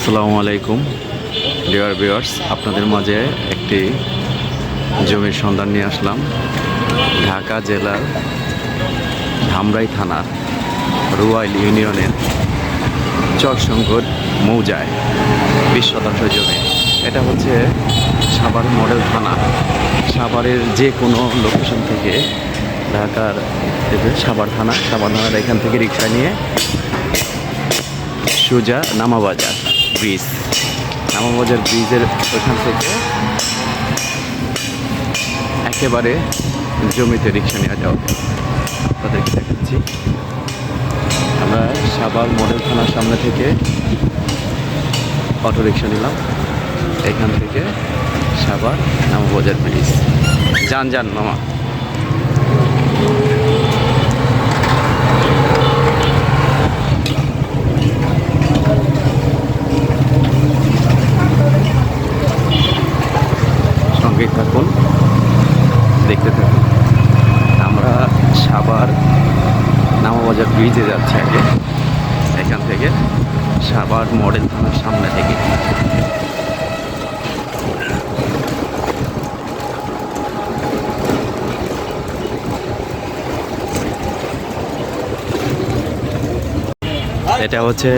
আসসালামু আলাইকুম, dear viewers. আপনাদের মাঝে একটি জমির সন্ধান নিয়ে আসলাম। ঢাকা জেলার ধামরাই থানার রুয়াইল ইউনিয়নের চরশঙ্কর মৌজায় বিশ শতাংশ জমি। এটা হচ্ছে সাভার মডেল থানা। সাভারের যে কোনো লোকেশন থেকে ঢাকার সাভার থানা, সাভার থানার এখান থেকে রিক্সা নিয়ে সোজা নামাবাজার। ব্রিজ নামাবাজার ব্রিজের ওখান থেকে একেবারে জমিতে রিক্সা নেওয়া যাওয়া। আপনাদেরকে দেখাচ্ছি। আমরা সাবার মডেল থানার সামনে থেকে অটো রিক্সা নিলাম। এখান থেকে সাভার নামাবাজার ব্রিজ। যান যান, মামা। সঙ্গেই থাকুন, দেখতে থাকুন। আমরা সাবার নামাবাজার ব্রিজে যাচ্ছি আগে। এখান থেকে সাবার মডেল থানার সামনে থেকে। এটা হচ্ছে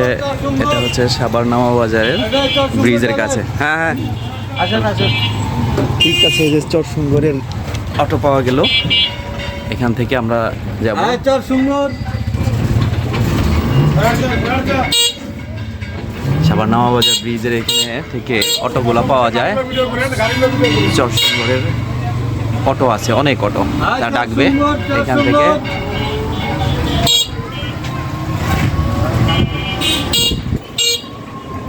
এটা হচ্ছে সাভার নামাবাজারের ব্রিজের কাছে। হ্যাঁ হ্যাঁ। ঠিক আছে এই যে চরসুন্দরের অটো পাওয়া গেল। এখান থেকে আমরা যাব। চল সুন্দর সাভার নামাবাজার ব্রিজের এখানে থেকে অটোগুলো পাওয়া যায়। চরসুন্দরের অটো আছে অনেক অটো তা ডাকবে এখান থেকে আমরা এখন রওনা দিলাম আয় চল সুন্দর চল সুন্দর আয় চল সুন্দর আয় চল সুন্দর চল আমরা সুন্দর এখন এই যে নামাবাজার ব্রিজ এই খালা কই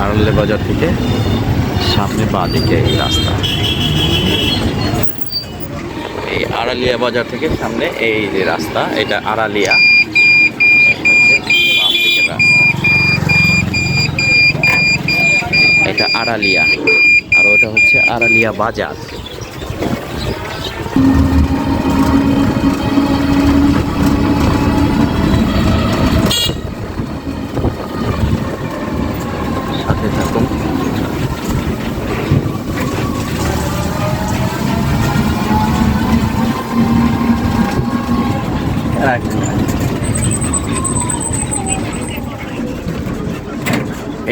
এই আড়ালিয়া বাজার থেকে সামনে বা দিকে এই রাস্তা। এই আড়ালিয়া বাজার থেকে সামনে এই যে রাস্তা, এটা আড়ালিয়া। এটা আড়ালিয়া। আর ওটা হচ্ছে আড়ালিয়া বাজার সাথে থাকুন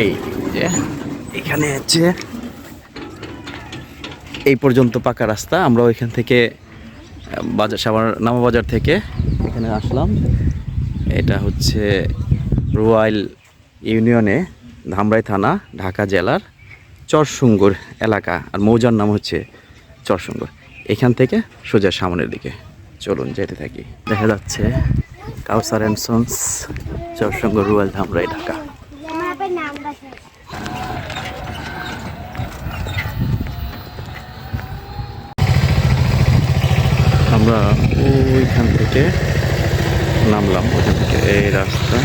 এই যে, এখানে হচ্ছে এই পর্যন্ত পাকা রাস্তা, আমরা ওইখান থেকে, বাজার সাভার নামা বাজার থেকে এখানে আসলাম। এটা হচ্ছে রুয়াইল ইউনিয়নে ধামরাই থানা, ঢাকা জেলার চরসুঙ্গুর এলাকা। আর মৌজার নাম হচ্ছে চরসুঙ্গুর। এখান থেকে সোজা সামনের দিকে। চলুন যেতে থাকি। দেখা যাচ্ছে কাউসার অ্যান্ড সন্স চরসঙ্গ রুয়াল ধামরাই, ঢাকা। আমরা ওইখান থেকে নামলাম, ওইখান থেকে এই রাস্তা।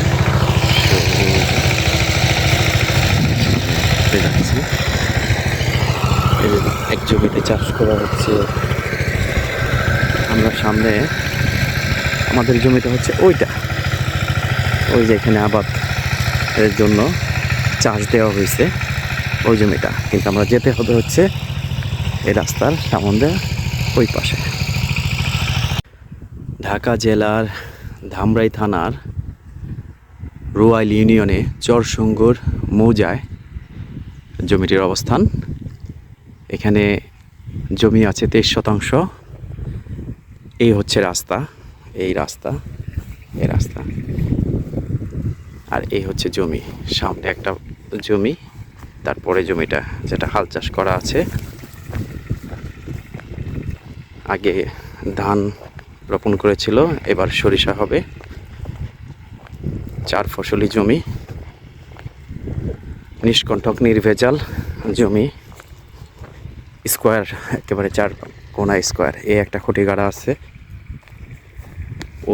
যাচ্ছি এক জমিতে চাষ করা হচ্ছে। আমরা সামনে আমাদের জমিটা হচ্ছে ওইটা। ওই যে এখানে আবাদ এর জন্য চাষ দেওয়া হয়েছে ওই জমিটা। কিন্তু আমরা যেতে হবে হচ্ছে এই রাস্তার সামনে ওই পাশে। ঢাকা জেলার ধামরাই থানার রুয়াইল ইউনিয়নে চরসঙ্গুর মৌজায় জমিটির অবস্থান। এখানে জমি আছে তেইশ শতাংশ। এই হচ্ছে রাস্তা, এই রাস্তা এই রাস্তা। আর এই হচ্ছে জমি, সামনে একটা জমি, তারপরে জমিটা, যেটা হাল চাষ করা আছে। আগে ধান রোপণ করেছিল, এবার সরিষা হবে। চার ফসলি জমি। নিষ্কণ্ঠক নির্ভেজাল জমি। স্কোয়ার, একেবারে চার কোনা স্কোয়ার। এই একটা খুঁটি গাড়া আছে।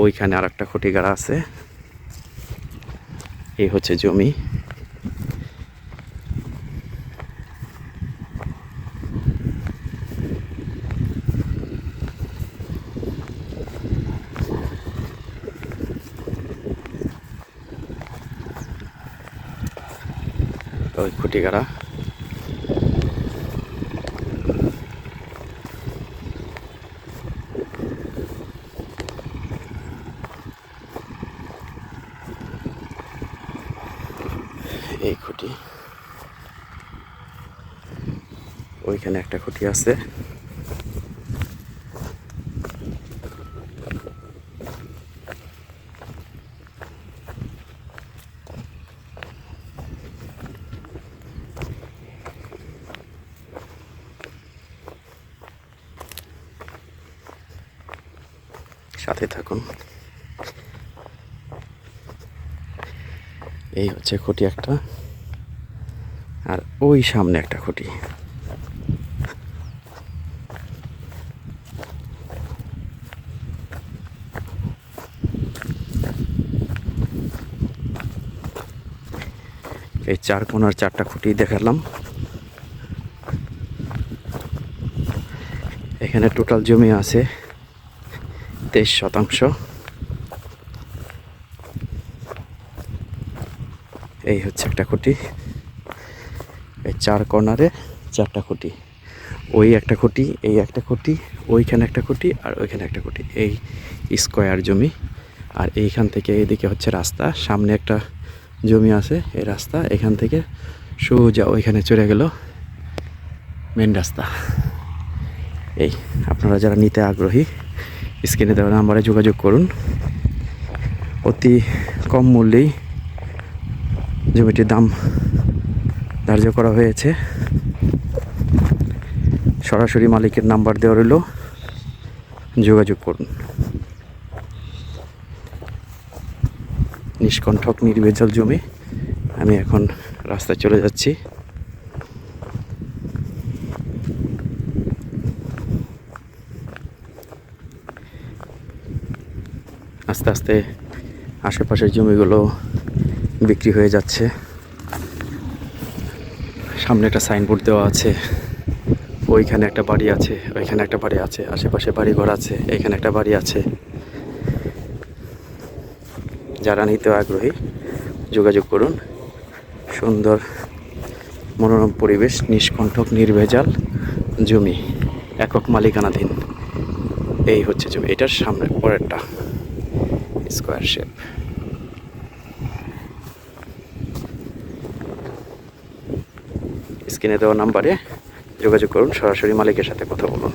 ওইখানে আর একটা খুঁটি গাড়া আছে। এই হচ্ছে জমি। ওই খুঁটি গাড়া এই খুঁটি। ওইখানে একটা খুঁটি আছে। সাথে থাকুন। এই হচ্ছে খুঁটি একটা, আর ওই সামনে একটা খুঁটি। এই চার কোনার চারটা খুঁটি দেখালাম। এখানে টোটাল জমি আছে তেইশ শতাংশ। এই হচ্ছে একটা খুঁটি। এই চার কর্নারে চারটা খুঁটি। ওই একটা খুঁটি, এই একটা খুঁটি, ওইখানে একটা খুঁটি আর ওইখানে একটা খুঁটি। এই স্কোয়ার জমি। আর এইখান থেকে এইদিকে হচ্ছে রাস্তা। সামনে একটা জমি আছে, এই রাস্তা। এখান থেকে সোজা ওইখানে চলে গেল মেন রাস্তা। এই আপনারা যারা নিতে আগ্রহী, স্ক্রিনে দেওয়া নাম্বারে যোগাযোগ করুন। অতি কম মূল্যেই জমিটির দাম ধার্য করা হয়েছে। সরাসরি মালিকের নাম্বার দেওয়া রইল। যোগাযোগ করুন। নিষ্কণ্ঠক, নির্ভেজাল জমি। আমি এখন রাস্তায় চলে যাচ্ছি। আস্তে আস্তে আশেপাশের জমিগুলো বিক্রি হয়ে যাচ্ছে। সামনে একটা সাইনবোর্ড দেওয়া আছে। ওইখানে একটা বাড়ি আছে, ওইখানে একটা বাড়ি আছে, আশেপাশে বাড়ি ঘর আছে এইখানে একটা বাড়ি আছে। যারা নিতে আগ্রহী, যোগাযোগ করুন। সুন্দর, মনোরম পরিবেশ, নিষ্কণ্ঠক, নির্ভেজাল জমি, একক মালিকানাধীন। এই হচ্ছে জমি, এটার সামনে পরেরটা স্কোয়ার শেপ স্ক্রিনে দেওয়া নাম্বারে যোগাযোগ করুন সরাসরি মালিকের সাথে কথা বলুন।